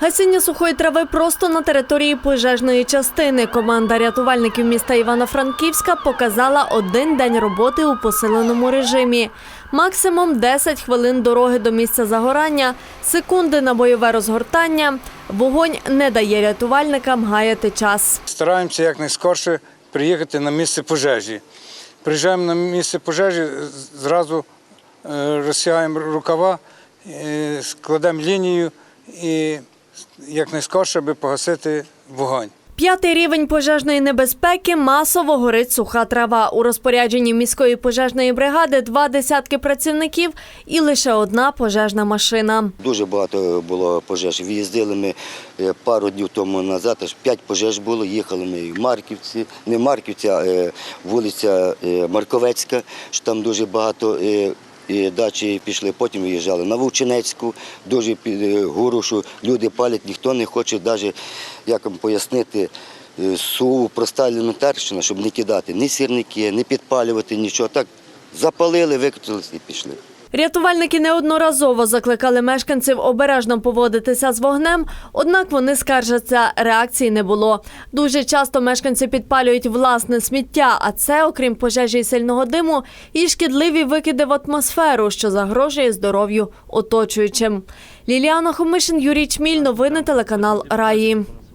Гасіння сухої трави просто на території пожежної частини. Команда рятувальників міста Івано-Франківська показала один день роботи у посиленому режимі. Максимум 10 хвилин дороги до місця загорання, секунди на бойове розгортання. Вогонь не дає рятувальникам гаяти час. Стараємося якнайскорше приїхати на місце пожежі. Приїжджаємо на місце пожежі, зразу е, розсягаємо рукава, е, складемо лінію і якнайскорше, аби погасити вогонь. П'ятий рівень пожежної небезпеки масово горить суха трава. У розпорядженні міської пожежної бригади два десятки працівників і лише одна пожежна машина. Дуже багато було пожеж. Виїздили ми е, пару днів тому назад, аж п'ять пожеж було. Їхали ми в Марківці, не Марківці, а е, вулиця е, Марковецька, що там дуже багато. Е, і дачі пішли, потім виїжджали на Вовчинецьку, дуже під Гурушу, люди палять, ніхто не хоче навіть, як вам пояснити, е, суву проста елементарщина, щоб не кидати ні сірники, не підпалювати, нічого. Так запалили, викрутилися і пішли. Рятувальники неодноразово закликали мешканців обережно поводитися з вогнем, однак вони скаржаться, реакції не було. Дуже часто мешканці підпалюють власне сміття, а це, окрім пожежі і сильного диму, і шкідливі викиди в атмосферу, що загрожує здоров'ю оточуючим. Ліліана Хомишин, Юрій Чміль, новини телеканал Раї.